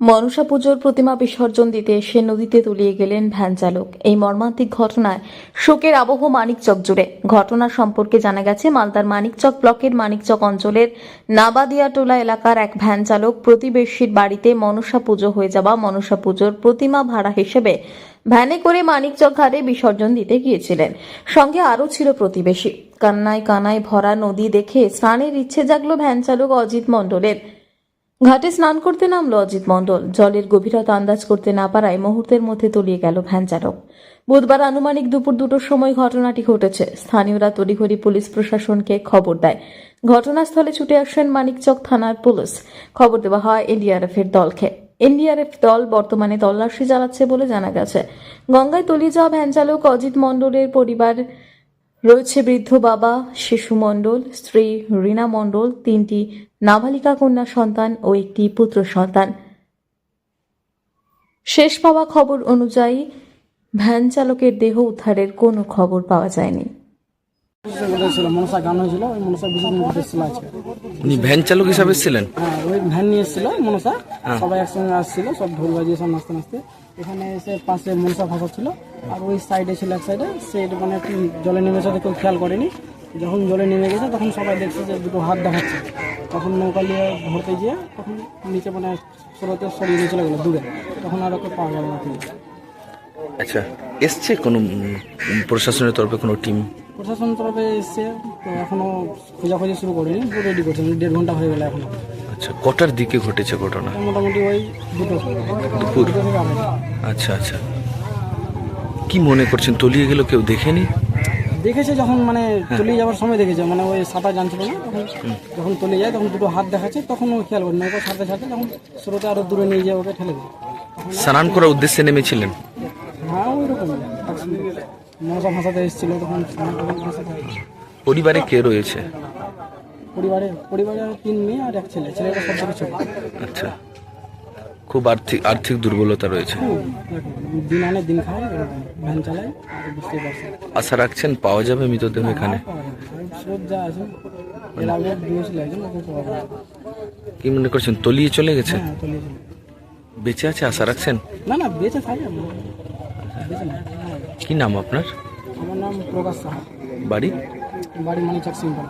মনসা পুজোর প্রতিমা বিসর্জন দিতে এসে নদীতে তলিয়ে গেলেন ভ্যান চালক। এই মর্মান্তিক ঘটনায় শোকের আবহ মানিকচক জুড়ে। ঘটনা সম্পর্কে জানা গেছে, মালদার মানিকচক ব্লকের মানিকচক অঞ্চলের নাবাদিয়াটোলা এলাকার এক ভ্যান চালক প্রতিবেশীর বাড়িতে মনসা পুজো হয়ে যাওয়া মনসা পুজোর প্রতিমা ভাড়া হিসেবে ভ্যানে করে মানিকচক ঘাটে বিসর্জন দিতে গিয়েছিলেন। সঙ্গে আরও ছিল প্রতিবেশী। কান্নায় কানায় ভরা নদী দেখে স্নানের ইচ্ছে জাগলো ভ্যান চালক অজিত মণ্ডলের। ঘাটে স্নান করতে নামলো অজিত মণ্ডল। জলের গভীরতা আন্দাজ করতে না পারায় মুহূর্তের মধ্যে তলিয়ে গেল ভ্যান চালক। বুধবার আনুমানিক দুপুর দুটোর সময় ঘটনাটি ঘটেছে। স্থানীয়রা তড়িঘড়ি পুলিশ প্রশাসনকে খবর দেয়। ঘটনাস্থলে ছুটে আসেন মানিকচক থানার পুলিশ। খবর দেওয়া হয় এনডিআরএফ এর দলকে। এনডিআরএফ দল বর্তমানে তল্লাশি চালাচ্ছে বলে জানা গেছে। গঙ্গায় তলিয়ে যাওয়া ভ্যান চালক অজিত মণ্ডলের পরিবার রয়েছে বৃদ্ধ বাবা, শিশু মণ্ডল, স্ত্রী রীনা মণ্ডল, তিনটি নাবালিকা কন্যা সন্তান ও একটি পুত্র সন্তান। শেষ পাওয়া খবর অনুযায়ী ভ্যান চালকের দেহ উদ্ধারের কোনো খবর পাওয়া যায়নি। ছিল? মনসা গান হয়েছিল ওই মনসা আজকে। উনি ভ্যান চালক হিসাবে হ্যাঁ ওই ভ্যান নিয়ে এসেছিল মনসা। সবাই একসঙ্গে আসছিল সব ঢোল বাজিয়ে সব নাচতে নাচতে। এখানে এসে পাশে মনসা ছিল আর ওই সাইডে ছিল এক সাইডে মানে জলে নেমেছে তো কেউ খেয়াল করেনি। যখন জলে নেমে গেছে তখন সবাই দেখছে যে দুটো হাত দেখাচ্ছে। তখন নৌকা নিয়ে ধরতে গিয়ে তখন নিচে মানে স্রোতে সরিয়ে নিয়ে চলে গেলো দূরে। তখন আর ওকে পাওয়া গেল না। আচ্ছা এসছে কোনো প্রশাসনের তরফে কোনো টিম প্রশাসন তরফে এসছে তো এখনও খোঁজাখুঁজি শুরু করিনি পুরো রেডি করছে দেড় ঘণ্টা হয়ে গেল এখনও। আচ্ছা কটার দিকে ঘটেছে ঘটনা? মোটামুটি ওই দুটো দুপুর। আচ্ছা আচ্ছা। কি মনে করছেন তলিয়ে গেল কেউ দেখেনি? দেখেছে যখন মানে তলিয়ে যাওয়ার সময় দেখেছে মানে ওই সাঁতার জানছিল না তখন যখন তলিয়ে যায় তখন দুটো হাত দেখাচ্ছে তখন ও খেয়াল করে নৌকা ছাড়তে ছাড়তে তখন স্রোতে আরও দূরে নিয়ে যায় ওকে ঠেলে দেয় স্নান করার উদ্দেশ্যে নেমেছিলেন? হ্যাঁ ওই রকম মনসা ভাষাতে এসেছিল তখন পরিবারে কে রয়েছে? পরিবারে পরিবারে তিন মেয়ে আর এক ছেলে ছেলেটা সব থেকে ছোট আচ্ছা। খুব আর্থিক আর্থিক দুর্বলতা রয়েছে। দিন আনে দিন খায় ভ্যান চালায় আর বুঝতেই পারছি আশা রাখছেন পাওয়া যাবে মৃতদেহ এখানে? স্রোত যা আছে এর আগে দিয়েছিল একজন ওকে পাওয়া গেল। কি মনে করছেন তলিয়ে চলে গেছে? হ্যাঁ। বেঁচে আছে আশা রাখছেন? না না বেঁচে থাকে। বেঁচে না কি নাম আপনার? আমার নাম প্রকাশ সাহা। বাড়ি? বাড়ি মানিচাক সিম্পল